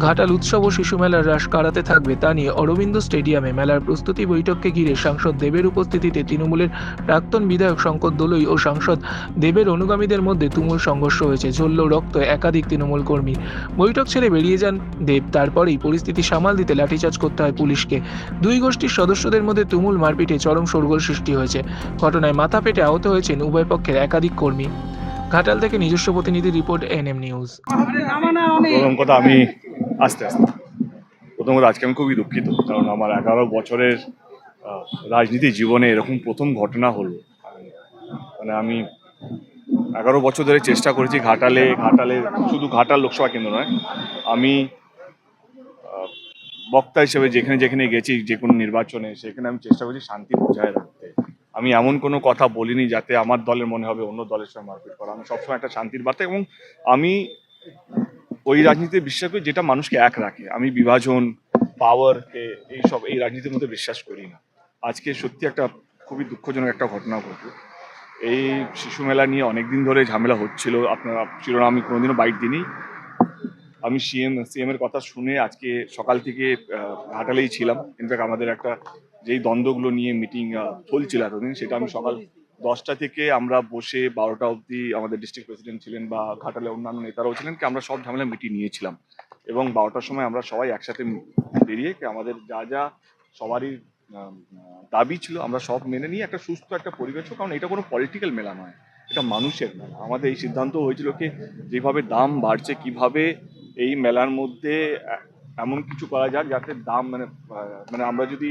ঘাটাল উৎসব ও শিশু মেলার হ্রাস কারাতে থাকবে তা নিয়ে অরবিন্দ স্টেডিয়ামে মেলার প্রস্তুতি বৈঠককে ঘিরে সাংসদ দেবের উপস্থিতিতে তৃণমূলের প্রাক্তন বিধায়ক শঙ্কর দোলই ও সাংসদ দেবের অনুগামীদের মধ্যে তুমুল সংঘর্ষ হয়েছে। ঝরল রক্ত একাধিক তৃণমূল কর্মী। বৈঠক ছেড়ে বেরিয়ে যান দেব। তারপরেই পরিস্থিতি সামাল দিতে লাঠিচার্জ করতে হয় পুলিশকে। দুই গোষ্ঠীর সদস্যদের মধ্যে তুমুল মারপিটে চরম শোরগোল সৃষ্টি হয়েছে। ঘটনায় মাথা পেটে আহত হয়েছেন উভয় পক্ষের একাধিক কর্মী। ঘাটাল থেকে নিজস্ব প্রতিনিধি রিপোর্ট এনএম নিউজ প্রথম কথা, আমি আস্তে আস্তে। প্রথম কথা, আজকে আমি খুবই দুঃখিত, কারণ আমার এগারো বছরের রাজনীতি জীবনে এরকম প্রথম ঘটনা হলো। মানে আমি এগারো বছর ধরে চেষ্টা করেছি ঘাটালে ঘাটালে শুধু ঘাটাল লোকসভা কেন্দ্র নয়, আমি বক্তা হিসেবে যেখানে যেখানে গেছি, যে কোনো নির্বাচনে, সেখানে আমি চেষ্টা করছি শান্তি বজায় রাখতে। আমি এমন কোনো কথা বলিনি যাতে আমার দলের মনে হবে অন্য দলের সঙ্গে মারপিট করা। আমি সবসময় একটা শান্তির বার্তা এবং আমি ওই রাজনীতিতে বিশ্বাস করি যেটা মানুষকে এক রাখে। আমি বিভাজন পাওয়ার এইসব এই রাজনীতির মধ্যে বিশ্বাস করি না। আজকে সত্যি একটা খুবই দুঃখজনক একটা ঘটনা ঘটলো। এই শিশু মেলা নিয়ে অনেক দিন ধরে ঝামেলা হচ্ছিল। আপনারা শিরোনাম আমি কোনোদিনও বাইট দিইনি। আমি সিএম সিএম এর কথা শুনে আজকে সকাল থেকে ঘাটালেই ছিলাম। ইনফ্যাক্ট আমাদের একটা যেই দ্বন্দ্বগুলো নিয়ে মিটিং চলছিল এতদিন, সেটা আমি সকাল দশটা থেকে আমরা বসে বারোটা অবধি আমাদের ডিস্ট্রিক্ট প্রেসিডেন্ট ছিলেন বা ঘাটালে অন্যান্য নেতারাও ছিলেন, কি আমরা সব ঝামেলা মিটিয়ে নিয়েছিলাম। এবং বারোটার সময় আমরা সবাই একসাথে বেরিয়ে আমাদের যা যা সবারই দাবি ছিল, আমরা সব মেনে নিয়ে একটা সুস্থ একটা পরিবেশ কারণ এটা কোনো পলিটিক্যাল মেলা নয়, এটা মানুষের মেলা। আমাদের এই সিদ্ধান্ত হয়েছিল কি, যেভাবে দাম বাড়ছে, কীভাবে এই মেলার মধ্যে এমন কিছু করা যাক যাতে দাম মানে মানে আমরা যদি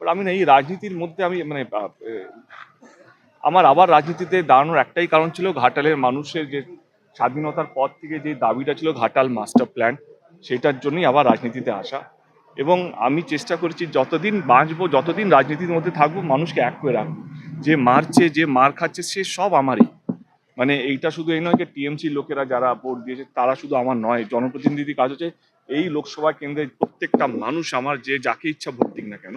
But আমি না এই রাজনীতির মধ্যে আমি মানে আমার আবার রাজনীতিতে দাঁড়ানোর একটাই কারণ ছিল ঘাটালের মানুষের যে স্বাধীনতার পর থেকে যে দাবিটা ছিল ঘাটাল মাস্টার প্ল্যান, সেটার জন্যই আবার রাজনীতিতে আসা। এবং আমি চেষ্টা করেছি যতদিন বাঁচবো, যতদিন রাজনীতির মধ্যে থাকব, মানুষকে এক করে রাখব। যে মারছে, যে মার খাচ্ছে, সে সব আমারই। মানে এইটা শুধু এই নয় যে টিএমসি লোকেরা যারা ভোট দিয়েছে, তারা শুধু আমার নয় জনপ্রতিনিধি কাজ হচ্ছে, এই লোকসভা কেন্দ্রে প্রত্যেকটা মানুষ আমার যে যাকে ইচ্ছা ভোট দিক না কেন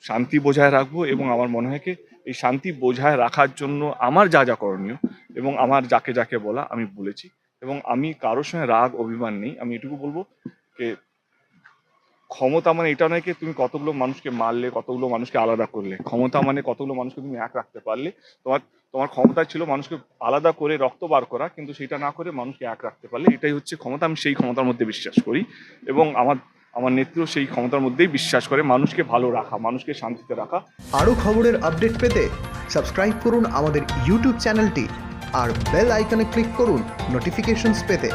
শান্তি বজায় রাখব এবং আমার মনে হয় কি এই শান্তি বজায় রাখার জন্য আমার যা যা করণীয় এবং আমার যাকে যাকে বলা আমি বলেছি এবং আমি কারোর সঙ্গে রাগ, অভিমান নেই। আমি এটুকু বলব যে ক্ষমতা মানে এটা নয় কি তুমি কতগুলো মানুষকে মারলে, কতগুলো মানুষকে আলাদা করলে। ক্ষমতা মানে কতগুলো মানুষকে তুমি এক রাখতে পারলে। তোমার তোমার ক্ষমতা ছিল মানুষকে আলাদা করে রক্ত বার করা, কিন্তু সেটা না করে মানুষকে এক রাখতে পারলে। এটাই হচ্ছে ক্ষমতা। আমি সেই ক্ষমতার মধ্যে বিশ্বাস করি এবং আমার আমার নেত্রীও সেই ক্ষমতার মধ্যেই বিশ্বাস করে মানুষকে ভালো রাখা, মানুষকে শান্তিতে রাখা। আরও খবরের আপডেট পেতে সাবস্ক্রাইব করুন আমাদের ইউটিউব চ্যানেলটি আর বেল আইকনে ক্লিক করুন নোটিফিকেশনস পেতে।